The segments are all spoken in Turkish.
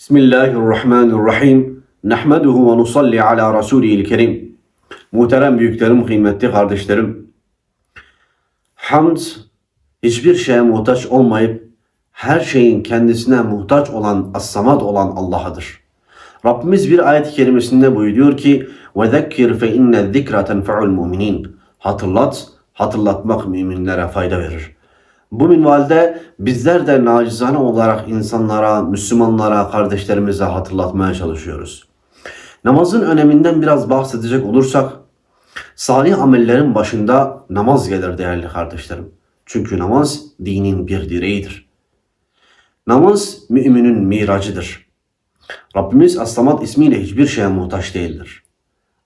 Bismillahirrahmanirrahim. Nehmeduhu ve nusalli ala Resulihil Kerim. Muhterem büyüklerim, kıymetli kardeşlerim. Hamd, hiçbir şeye muhtaç olmayıp, her şeyin kendisine muhtaç olan, as-samad olan Allah'adır. Rabbimiz bir ayet-i kerimesinde buyuruyor ki وَذَكِّرْ فَاِنَّ الذِّكْرَ تَنْفَعُ الْمُؤْمِنِينَ Hatırlat, hatırlatmak müminlere fayda verir. Bu minvalde bizler de nacizane olarak insanlara, Müslümanlara, kardeşlerimize hatırlatmaya çalışıyoruz. Namazın öneminden biraz bahsedecek olursak, salih amellerin başında namaz gelir değerli kardeşlerim. Çünkü namaz dinin bir direğidir. Namaz müminin miracıdır. Rabbimiz As-Samad ismiyle hiçbir şeye muhtaç değildir.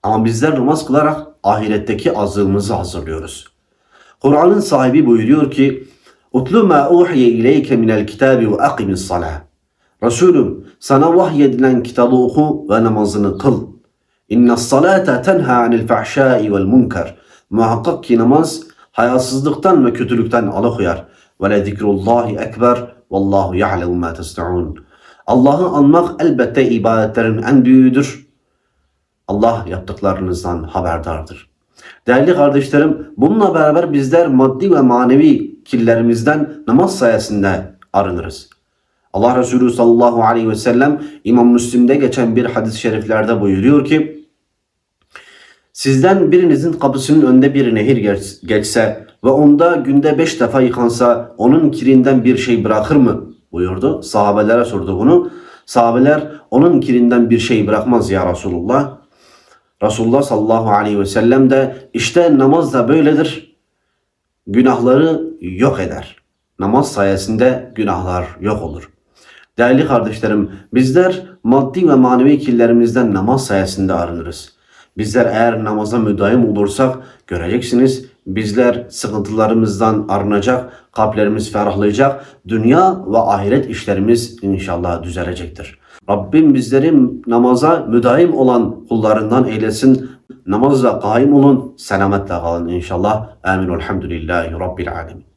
Ama bizler namaz kılarak ahiretteki azığımızı hazırlıyoruz. Kur'an'ın sahibi buyuruyor ki Utlu ma uhiye ileyke minel kitabi ve akimis salah. Resulüm sana vahyedilen kitabı oku ve namazını kıl. İnne salate tenha anil fahşai vel munkar. Muhakkak ki namaz hayasızlıktan ve kötülükten alıkoyar. Ve le zikrullahi ekber. Vallahu ya'lemu ma tesna'un. Allah'ı anmak elbette ibadetlerin en büyüğüdür. Allah yaptıklarınızdan haberdardır. Değerli kardeşlerim, bununla beraber bizler maddi ve manevi kirlerimizden namaz sayesinde arınırız. Allah Resulü sallallahu aleyhi ve sellem İmam Müslim'de geçen bir hadis-i şeriflerde buyuruyor ki Sizden birinizin kapısının önünde bir nehir geç- geçse ve onda günde beş defa yıkansa onun kirinden bir şey bırakır mı? buyurdu. Sahabelere sordu bunu. Sahabeler onun kirinden bir şey bırakmaz ya Resulullah. Resulullah sallallahu aleyhi ve sellem de işte namaz da böyledir. Günahları yok eder. Namaz sayesinde günahlar yok olur. Değerli kardeşlerim, bizler maddi ve manevi kirlerimizden namaz sayesinde arınırız. Bizler eğer namaza müdaim olursak göreceksiniz bizler sıkıntılarımızdan arınacak, kalplerimiz ferahlayacak, dünya ve ahiret işlerimiz inşallah düzelecektir. Rabbim bizleri namaza müdaim olan kullarından eylesin. Namazla kaim olun, selametle kalın inşallah. Amin. Elhamdülillahi Rabbil alemin.